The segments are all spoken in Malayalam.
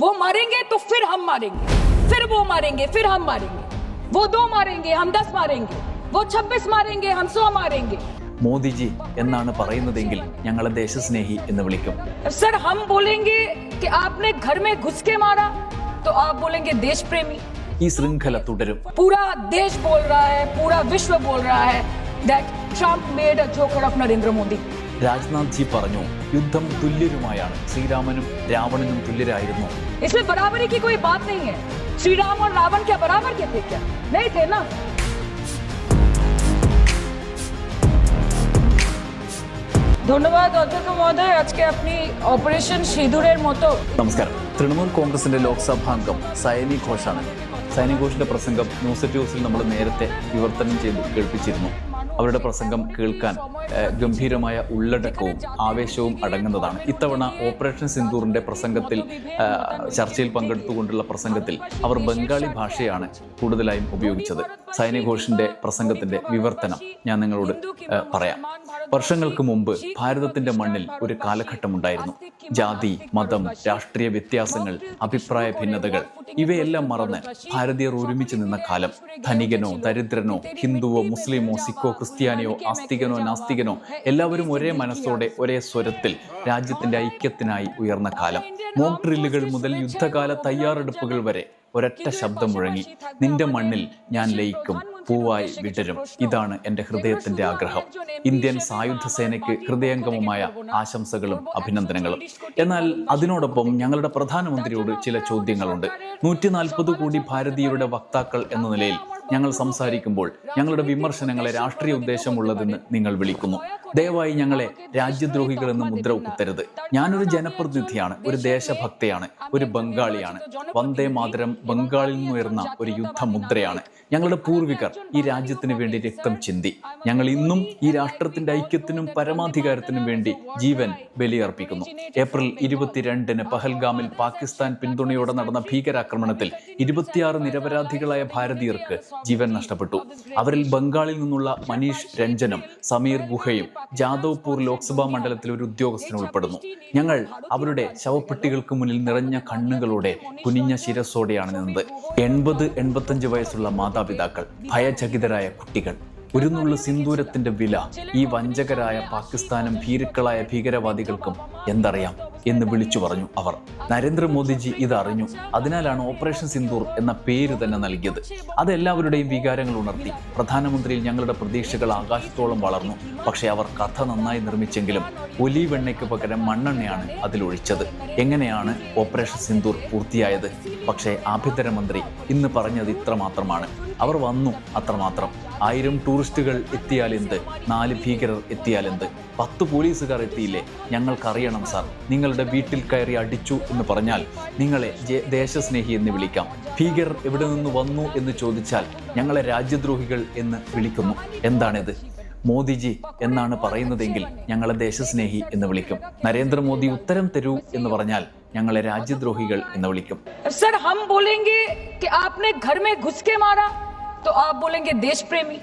वो मारेंगे तो फिर हम मारेंगे फिर वो मारेंगे फिर हम मारेंगे वो दो मारेंगे हम दस मारेंगे वो छब्बीस मारेंगे हम सौ मारेंगे മോദിജി എന്നാണ് പറയുന്നതെങ്കിൽ ഞങ്ങളെ ദേശസ്നേഹി എന്ന് വിളിക്കും सर हम बोलेंगे कि आपने घर में घुस के मारा तो आप बोलेंगे देश प्रेमी ഈ ശൃംഖല തുടരും पूरा देश बोल रहा है पूरा विश्व बोल रहा है that Trump made a joker of Narendra Modi. Rajnath ji പറഞ്ഞു യുദ്ധം തുല്യരുമായാണ്. ശ്രീരാമനും രാവണനും തുല്യരായിരുന്നു. നമസ്കാരം തൃണമൂൽ കോൺഗ്രസിന്റെ ലോക്സഭാംഗം സയനി ഘോഷാണ്. സയനി ഘോഷിന്റെ പ്രസംഗം ന്യൂസ് ന്യൂസിൽ നമ്മൾ നേരത്തെ വിവർത്തനം ചെയ്ത് കേൾപ്പിച്ചിരുന്നു. അവരുടെ പ്രസംഗം കേൾക്കാൻ ഗംഭീരമായ ഉള്ളടക്കവും ആവേശവും അടങ്ങുന്നതാണ്. ഇത്തവണ ഓപ്പറേഷൻ സിന്ദൂറിന്റെ പ്രസംഗത്തിൽ ചർച്ചയിൽ പങ്കെടുത്തുകൊണ്ടുള്ള പ്രസംഗത്തിൽ അവർ ബംഗാളി ഭാഷയാണ് കൂടുതലായും ഉപയോഗിച്ചത്. സൈനി പ്രസംഗത്തിന്റെ വിവർത്തനം ഞാൻ നിങ്ങളോട് പറയാം. വർഷങ്ങൾക്ക് മുമ്പ് ഭാരതത്തിന്റെ മണ്ണിൽ ഒരു കാലഘട്ടമുണ്ടായിരുന്നു. ജാതി മതം രാഷ്ട്രീയ വ്യത്യാസങ്ങൾ അഭിപ്രായ ഭിന്നതകൾ ഇവയെല്ലാം മറന്ന് ഭാരതീയർ ഒരുമിച്ച് നിന്ന കാലം. ധനികനോ ദരിദ്രനോ ഹിന്ദുവോ മുസ്ലിമോ സിഖോ ക്രിസ്ത്യാനിയോ ആസ്തികനോ നാസ്തികനോ? എല്ലാവരും ഒരേ മനസ്സോടെ ഒരേ സ്വരത്തിൽ രാജ്യത്തിന്റെ ഐക്യത്തിനായി ഉയർന്ന കാലം. മോക്ക് ഡ്രില്ലുകൾ മുതൽ യുദ്ധകാല തയ്യാറെടുപ്പുകൾ വരെ ഒരൊറ്റ ശബ്ദം മുഴങ്ങി. നിന്റെ മണ്ണിൽ ഞാൻ ലയിക്കും. പൂവായി വിടരും. ഇതാണ് എന്റെ ഹൃദയത്തിന്റെ ആഗ്രഹം. ഇന്ത്യൻ സായുധ സേനയ്ക്ക് ഹൃദയംഗമമായ ആശംസകളും അഭിനന്ദനങ്ങളും. എന്നാൽ അതിനോടൊപ്പം ഞങ്ങളുടെ പ്രധാനമന്ത്രിയോട് ചില ചോദ്യങ്ങളുണ്ട്. നൂറ്റി നാൽപ്പത് കോടി ഭാരതീയരുടെ വക്താക്കൾ എന്ന നിലയിൽ ഞങ്ങൾ സംസാരിക്കുമ്പോൾ ഞങ്ങളുടെ വിമർശനങ്ങളെ രാഷ്ട്രീയ ഉദ്ദേശമുള്ളതെന്ന് നിങ്ങൾ വിളിക്കുന്നു. ദയവായി ഞങ്ങളെ രാജ്യദ്രോഹികളെന്ന് മുദ്ര കുത്തരുത്. ഞാനൊരു ജനപ്രതിനിധിയാണ് ഒരു ദേശഭക്തയാണ് ഒരു ബംഗാളിയാണ്. വന്ദേ മാതരം ബംഗാളിൽ നിന്നുയർന്ന ഒരു യുദ്ധമുദ്രയാണ്. ഞങ്ങളുടെ പൂർവികർ ഈ രാജ്യത്തിന് വേണ്ടി രക്തം ചിന്തി. ഞങ്ങൾ ഇന്നും ഈ രാഷ്ട്രത്തിന്റെ ഐക്യത്തിനും പരമാധികാരത്തിനും വേണ്ടി ജീവൻ ബലിയർപ്പിക്കുന്നു. ഏപ്രിൽ ഇരുപത്തിരണ്ടിന് പഹൽഗാമിൽ പാകിസ്ഥാൻ പിന്തുണയോടെ നടന്ന ഭീകരാക്രമണത്തിൽ ഇരുപത്തിയാറ് നിരപരാധികളായ ഭാരതീയർക്ക് ജീവൻ നഷ്ടപ്പെട്ടു. അവരിൽ ബംഗാളിൽ നിന്നുള്ള മനീഷ് രഞ്ജനും സമീർ ഗുഹയും ജാദവ്പൂർ ലോക്സഭാ മണ്ഡലത്തിൽ ഒരു ഉദ്യോഗസ്ഥനും ഉൾപ്പെടുന്നു. ഞങ്ങൾ അവരുടെ ശവപ്പെട്ടികൾക്ക് മുന്നിൽ നിറഞ്ഞ കണ്ണുകളോടെ കുനിഞ്ഞ ശിരസോടെയാണ് നിന്നത്. എൺപത് എൺപത്തഞ്ച് വയസ്സുള്ള മാതാപിതാക്കൾ ഭയചകിതരായ കുട്ടികൾ ഒരു സിന്ദൂരത്തിന്റെ വില ഈ വഞ്ചകരായ പാകിസ്ഥാനും ഭീരുക്കളായ ഭീകരവാദികൾക്കും എന്തറിയാം എന്ന് വിളിച്ചു പറഞ്ഞു അവർ. നരേന്ദ്രമോദിജി ഇതറിഞ്ഞു. അതിനാലാണ് ഓപ്പറേഷൻ സിന്ദൂർ എന്ന പേര് തന്നെ നൽകിയത്. അതെല്ലാവരുടെയും വികാരങ്ങൾ ഉണർത്തി. പ്രധാനമന്ത്രിയിൽ ഞങ്ങളുടെ പ്രതീക്ഷകൾ ആകാശത്തോളം വളർന്നു. പക്ഷേ അവർ കഥ നന്നായി നിർമ്മിച്ചെങ്കിലും ഒലീവെണ്ണയ്ക്ക് പകരം മണ്ണെണ്ണയാണ് അതിലൊഴിച്ചത്. എങ്ങനെയാണ് ഓപ്പറേഷൻ സിന്ദൂർ പൂർത്തിയായത്? പക്ഷേ ആഭ്യന്തരമന്ത്രി ഇന്ന് പറഞ്ഞത് ഇത്ര മാത്രമാണ് അവർ വന്നു അത്രമാത്രം. ആയിരം ടൂറിസ്റ്റുകൾ എത്തിയാലെന്ത്? നാല് ഭീകരർ എത്തിയാലെന്ത്? പത്ത് പോലീസുകാർ എത്തിയില്ലേ? ഞങ്ങൾക്കറിയണം. സാർ നിങ്ങളുടെ വീട്ടിൽ കയറി അടിച്ചു എന്ന് പറഞ്ഞാൽ നിങ്ങളെ ജെ- ദേശസ്നേഹി എന്ന് വിളിക്കാം ഭീകരർ എവിടെ നിന്ന് വന്നു എന്ന് ചോദിച്ചാൽ ഞങ്ങളെ രാജ്യദ്രോഹികൾ എന്ന് വിളിക്കുന്നു എന്താണിത് മോദിജി എന്നാണ് പറയുന്നതെങ്കിൽ ഞങ്ങളെ ദേശസ്നേഹി എന്ന് വിളിക്കും നരേന്ദ്രമോദി ഉത്തരം തരൂ എന്ന് പറഞ്ഞാൽ ഞങ്ങളെ രാജ്യദ്രോഹികൾ എന്ന് വിളിക്കും सर हम बोलेंगे कि आपने घर में घुस के मारा तो आप बोलेंगे देश प्रेमी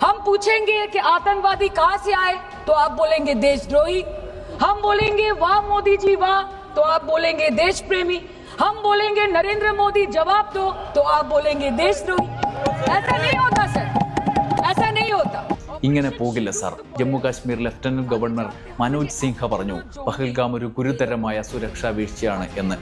हम पूछेंगे कि आतंकवादी कहां से आए तो आप बोलेंगे देशद्रोही हम बोलेंगे वाह मोदी जी वाह तो आप बोलेंगे देश प्रेमी हम बोलेंगे नरेंद्र मोदी जवाब दो तो आप बोलेंगे देशद्रोही ऐसा नहीं होता सर ऐसा नहीं होता ഇങ്ങനെ പോകില്ല sir Jammu Kashmir lieutenant governor Manoj Sinha പറഞ്ഞു പഹൽഗാം ഒരു ഗുരുതരമായ സുരക്ഷാ വീഴ്ചയാണ് എന്ന്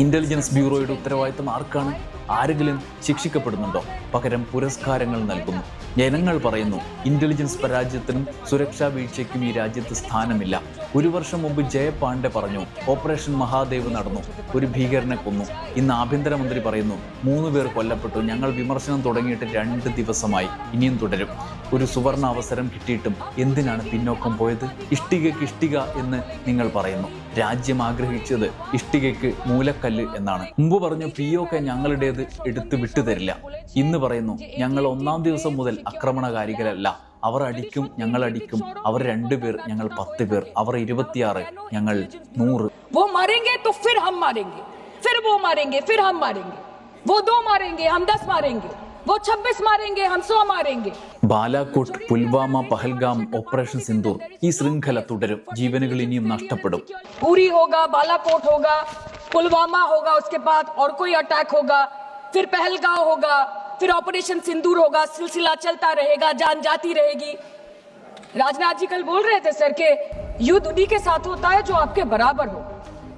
ഇന്റലിജൻസ് ബ്യൂറോയുടെ ഉത്തരവാദിത്തം ആർക്കാണ് ആരെങ്കിലും ശിക്ഷിക്കപ്പെടുന്നുണ്ടോ? പകരം പുരസ്കാരങ്ങൾ നൽകുന്നു. ജനങ്ങൾ പറയുന്നു ഇന്റലിജൻസ് പരാജയത്തിനും സുരക്ഷാ വീഴ്ചയ്ക്കും ഈ രാജ്യത്ത് സ്ഥാനമില്ല. ഒരു വർഷം മുമ്പ് ജയപാണ്ഡെ പറഞ്ഞു ഓപ്പറേഷൻ മഹാദേവ് നടന്നു. ഒരു ഭീകരനെ കൊന്നു. ഇന്ന് ആഭ്യന്തരമന്ത്രി പറയുന്നു മൂന്ന് പേർ കൊല്ലപ്പെട്ടു. ഞങ്ങൾ വിമർശനം തുടങ്ങിയിട്ട് രണ്ട് ദിവസമായി. ഇനിയും തുടരും. ഒരു സുവർണ അവസരം കിട്ടിയിട്ടും എന്തിനാണ് പിന്നോക്കം പോയത്? ഇഷ്ടികയ്ക്ക് ഇഷ്ടിക എന്ന് നിങ്ങൾ പറയുന്നു. രാജ്യം ആഗ്രഹിച്ചത് ഇഷ്ടികയ്ക്ക് മൂലക്കല്ല് എന്നാണ്. മുമ്പ് പറഞ്ഞു പി ഞങ്ങളുടെ കെ ഞങ്ങളുടേത് എടുത്ത് വിട്ടുതരില്ല ഇന്ന് പറയുന്നു ഞങ്ങൾ ഒന്നാം ദിവസം മുതൽ ആക്രമണകാരികളല്ല അവർ അടിക്കും ഞങ്ങൾ അടിക്കും അവർ രണ്ടുപേർ ഞങ്ങൾ പത്ത് പേർ അവർ ഇരുപത്തിയാറ് ഞങ്ങൾ നൂറ് वो मारेंगे तो फिर हम मारेंगे फिर वो मारेंगे फिर हम मारेंगे वो दो मारेंगे हम दस मारेंगे वो छब्बीस मारेंगे हम सौ मारेंगे ബാലാക്കോട്ട് പുൽവാമ പഹൽഗാം ഓപ്പറേഷൻ സിന്ദൂർ ഈ ശൃംഖല തുടരും ജീവനുകൾ ഇനിയും നഷ്ടപ്പെടും पूरी होगा बालाकोट होगा पुलवामा होगा उसके बाद और कोई अटैक होगा फिर पहलगांव होगा फिर ऑपरेशन सिंदूर होगा सिलसिला चलता रहेगा जान जाती रहेगी राजनाथ जी कल बोल रहे थे सर के युद्ध उन्हीं के साथ होता है जो आपके बराबर हो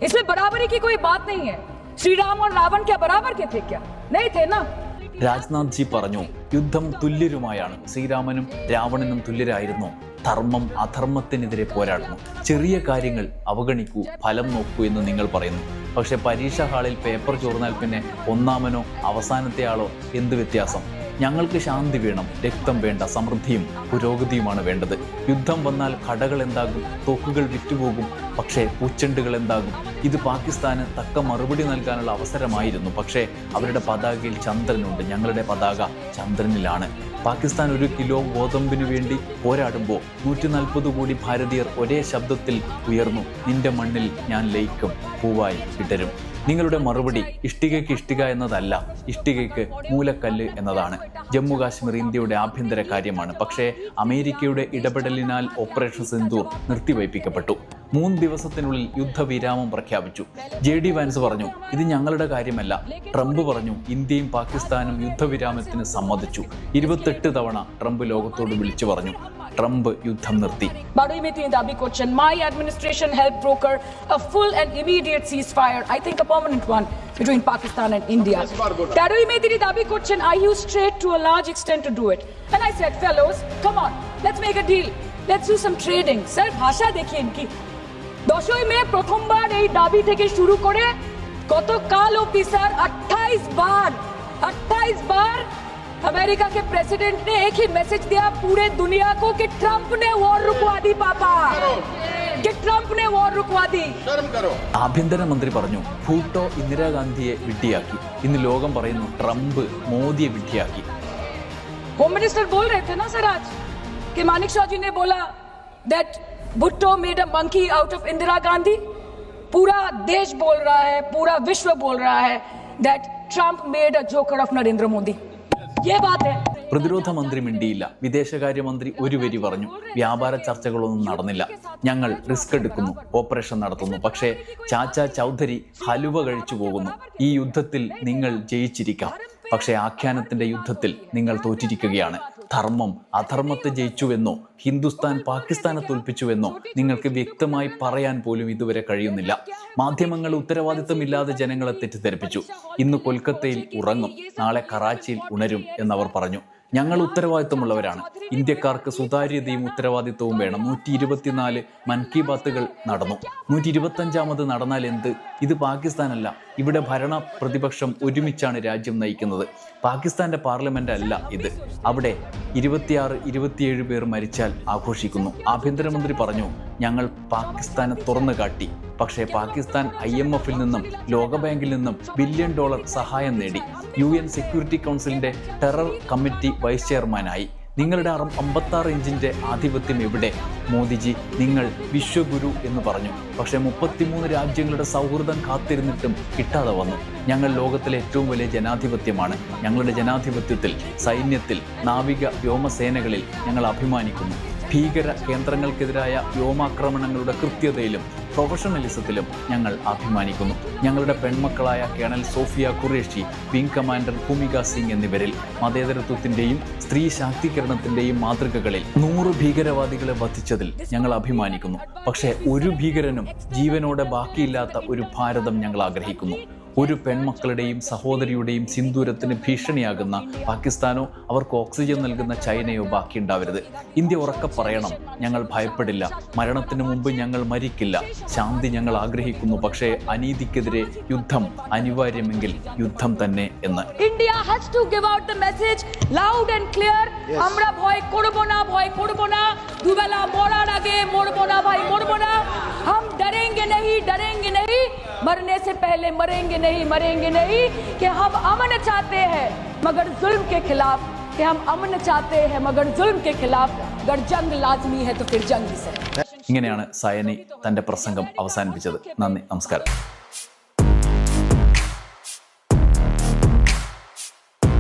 इसमें बराबरी की कोई बात नहीं है श्री राम और रावण क्या बराबर के थे क्या नहीं थे ना രാജ്നാഥ് ജി പറഞ്ഞു യുദ്ധം തുല്യരുമായാണ് ശ്രീരാമനും രാവണനും തുല്യരായിരുന്നു ധർമ്മം അധർമ്മത്തിനെതിരെ പോരാടുന്നു. ചെറിയ കാര്യങ്ങൾ അവഗണിക്കൂ ഫലം നോക്കൂ എന്ന് നിങ്ങൾ പറയുന്നു. പക്ഷേ പരീക്ഷാ ഹാളിൽ പേപ്പർ ചോർന്നാൽ പിന്നെ ഒന്നാമനോ അവസാനത്തെ ആളോ എന്ത് വ്യത്യാസം? ഞങ്ങൾക്ക് ശാന്തി വേണം രക്തം വേണ്ട സമൃദ്ധിയും പുരോഗതിയുമാണ് വേണ്ടത്. യുദ്ധം വന്നാൽ കടകൾ എന്താകും തോക്കുകൾ വിറ്റുപോകും പക്ഷേ പൂച്ചെണ്ടുകൾ എന്താകും? ഇത് പാകിസ്ഥാന് തക്ക മറുപടി നൽകാനുള്ള അവസരമായിരുന്നു. പക്ഷേ അവരുടെ പതാകയിൽ ചന്ദ്രനുണ്ട്. ഞങ്ങളുടെ പതാക ചന്ദ്രനിലാണ്. പാകിസ്ഥാൻ ഒരു കിലോ ഗോതമ്പിനു വേണ്ടി പോരാടുമ്പോൾ നൂറ്റി നാൽപ്പത് കോടി ഭാരതീയർ ഒരേ ശബ്ദത്തിൽ ഉയർന്നു നിന്റെ മണ്ണിൽ ഞാൻ ലയിക്കും പൂവായി വിടരും നിങ്ങളുടെ മറുപടി ഇഷ്ടികയ്ക്ക് ഇഷ്ടിക എന്നതല്ല ഇഷ്ടികയ്ക്ക് മൂലക്കല്ല് എന്നതാണ്. ജമ്മു കാശ്മീർ ഇന്ത്യയുടെ ആഭ്യന്തര കാര്യമാണ്. പക്ഷേ അമേരിക്കയുടെ ഇടപെടലിനാൽ ഓപ്പറേഷൻ സിന്ധു നിർത്തിവയ്പ്പിക്കപ്പെട്ടു. മൂന്ന് ദിവസത്തിനുള്ളിൽ യുദ്ധവിരാമം പ്രഖ്യാപിച്ചു. ജെ ഡി വാൻസ് പറഞ്ഞു ഇത് ഞങ്ങളുടെ കാര്യമല്ല. ട്രംപ് പറഞ്ഞു ഇന്ത്യയും പാകിസ്ഥാനും യുദ്ധവിരാമത്തിന് സമ്മതിച്ചു. ഇരുപത്തെട്ട് തവണ ട്രംപ് ലോകത്തോട് വിളിച്ചു പറഞ്ഞു. ട്രംപ് യുദ്ധം നിർത്തി My administration helped broker a full and immediate ceasefire, I think a permanent one, between Pakistan and India. Tadoi Medini Dabi Kochan, I used trade to a large extent to do it. And I said, fellows, come on, let's make a deal. Let's do some trading. Sir, ভাষা দেখি ইনকি দশই মে প্রথমবার এই দাবি থেকে শুরু করে গতকাল অফিসার আঠাইশ বার আঠাইশ বার अमेरिका के प्रेसिडेंट ने एक ही मैसेज दिया पूरे दुनिया को कि ट्रंप ने वॉर रुकवा दी पापा कि ट्रंप ने वॉर रुकवा दी शर्म करो ആഭ്യന്തരമന്ത്രി പറഞ്ഞു ഭൂട്ടോ ഇന്ദിരാഗാന്ധിയെ വിഡ്ഢിയാക്കി ഇന്ന് ലോകം പറയുന്നു ട്രംപ് മോദിയെ വിഡ്ഢിയാക്കി होम मिनिस्टर बोल रहे थे ना सर आज कि मानिक शाह जी ने बोला that Bhutto made a monkey out of Indira Gandhi पूरा देश बोल रहा है पूरा विश्व बोल रहा है that Trump made a joker of Narendra Modi ये बात है പ്രതിരോധ മന്ത്രി മിണ്ടിയില്ല. വിദേശകാര്യമന്ത്രി ഒരു വരി പറഞ്ഞു. വ്യാപാര ചർച്ചകളൊന്നും നടന്നില്ല. ഞങ്ങൾ റിസ്ക് എടുക്കുന്നു. ഓപ്പറേഷൻ നടത്തുന്നു. പക്ഷേ ചാച്ച ചൗധരി ഹലുവ കഴിച്ചു പോകുന്നു. ഈ യുദ്ധത്തിൽ നിങ്ങൾ ജയിച്ചിരിക്കാം. പക്ഷേ ആഖ്യാനത്തിന്റെ യുദ്ധത്തിൽ നിങ്ങൾ തോറ്റിരിക്കുകയാണ്. ധർമ്മം അധർമ്മത്തെ ജയിച്ചുവെന്നോ ഹിന്ദുസ്ഥാൻ പാകിസ്ഥാനെ തോൽപ്പിച്ചുവെന്നോ നിങ്ങൾക്ക് വ്യക്തമായി പറയാൻ പോലും ഇതുവരെ കഴിയുന്നില്ല. മാധ്യമങ്ങൾ ഉത്തരവാദിത്തമില്ലാതെ ജനങ്ങളെ തെറ്റിദ്ധരിപ്പിച്ചു. ഇന്ന് കൊൽക്കത്തയിൽ ഉറങ്ങും നാളെ കറാച്ചിയിൽ ഉണരും എന്നവർ പറഞ്ഞു. ഞങ്ങൾ ഉത്തരവാദിത്തമുള്ളവരാണ്. ഇന്ത്യക്കാർക്ക് സുതാര്യതയും ഉത്തരവാദിത്വവും വേണം. നൂറ്റി ഇരുപത്തിനാല് മൻ കി ബാത്തുകൾ നടന്നു. നൂറ്റി ഇരുപത്തഞ്ചാമത് നടന്നാൽ എന്ത്? ഇത് പാകിസ്ഥാനല്ല. ഇവിടെ ഭരണ പ്രതിപക്ഷം ഒരുമിച്ചാണ് രാജ്യം നയിക്കുന്നത്. പാകിസ്ഥാന്റെ പാർലമെന്റ് അല്ല ഇത്. അവിടെ ഇരുപത്തിയാറ് ഇരുപത്തിയേഴ് പേർ മരിച്ചാൽ ആഘോഷിക്കുന്നു. ആഭ്യന്തരമന്ത്രി പറഞ്ഞു ഞങ്ങൾ പാകിസ്ഥാനെ തുറന്നു കാട്ടി. പക്ഷേ പാകിസ്ഥാൻ ഐ എം എഫിൽ നിന്നും ലോകബാങ്കിൽ നിന്നും ബില്യൺ ഡോളർ സഹായം നേടി. യു എൻ സെക്യൂരിറ്റി കൗൺസിലിന്റെ ടെറർ കമ്മിറ്റി വൈസ് ചെയർമാനായി. നിങ്ങളുടെ അറും അമ്പത്താറ് ഇഞ്ചിന്റെ ആധിപത്യം എവിടെ? മോദിജി നിങ്ങൾ വിശ്വഗുരു എന്ന് പറഞ്ഞു. പക്ഷേ മുപ്പത്തിമൂന്ന് രാജ്യങ്ങളുടെ സൗഹൃദം കാത്തിരുന്നിട്ടും കിട്ടാതെ വന്നു. ഞങ്ങൾ ലോകത്തിലെ ഏറ്റവും വലിയ ജനാധിപത്യമാണ്. ഞങ്ങളുടെ ജനാധിപത്യത്തിൽ സൈന്യത്തിൽ നാവിക വ്യോമസേനകളിൽ ഞങ്ങൾ അഭിമാനിക്കുന്നു. ഭീകര കേന്ദ്രങ്ങൾക്കെതിരായ വ്യോമാക്രമണങ്ങളുടെ കൃത്യതയിലും പ്രൊഫഷണലിസത്തിലും ഞങ്ങൾ അഭിമാനിക്കുന്നു. ഞങ്ങളുടെ പെൺമക്കളായ colonel Sofia Qureshi wing commander Bhumika Singh എന്നിവരിൽ മതേതരത്വത്തിന്റെയും സ്ത്രീ ശാക്തീകരണത്തിന്റെയും മാതൃകകളിൽ നൂറ് ഭീകരവാദികളെ വധിച്ചതിൽ ഞങ്ങൾ അഭിമാനിക്കുന്നു. പക്ഷേ ഒരു ഭീകരനും ജീവനോടെ ബാക്കിയില്ലാത്ത ഒരു ഭാരതം ഞങ്ങൾ ആഗ്രഹിക്കുന്നു. ഒരു പെൺമക്കളുടെയും സഹോദരിയുടെയും സിന്ദൂരത്തിന് ഭീഷണിയാകുന്ന പാകിസ്ഥാനോ അവർക്ക് ഓക്സിജൻ നൽകുന്ന ചൈനയോ ബാക്കിയുണ്ടാവരുത് ഇന്ത്യ ഉറക്കെ പറയണം ഞങ്ങൾ ഭയപ്പെടില്ല മരണത്തിന് മുമ്പ് ഞങ്ങൾ മരിക്കില്ല ശാന്തി ഞങ്ങൾ ആഗ്രഹിക്കുന്നു പക്ഷേ അനീതിക്കെതിരെ യുദ്ധം അനിവാര്യമെങ്കിൽ യുദ്ധം തന്നെ എന്ന് India has to give out the message loud and clear. আমরা ভয় করব না ভয় করব না দুবেলা মরার আগে মরবো না ভাই মরবো না हम डरेंगे नहीं डरेंगे नहीं मरने से पहले मरेंगे नहीं मरेंगे नहीं कि हम अमन चाहते हैं मगर जुल्म के खिलाफ कि हम अमन चाहते हैं मगर जुल्म के खिलाफ अगर जंग लाजमी है तो फिर जंग ही से ഇങ്ങനെയാണ് സയനി തന്റെ പ്രസംഗം അവസാനിപ്പിച്ചത് നന്ദി നമസ്കാരം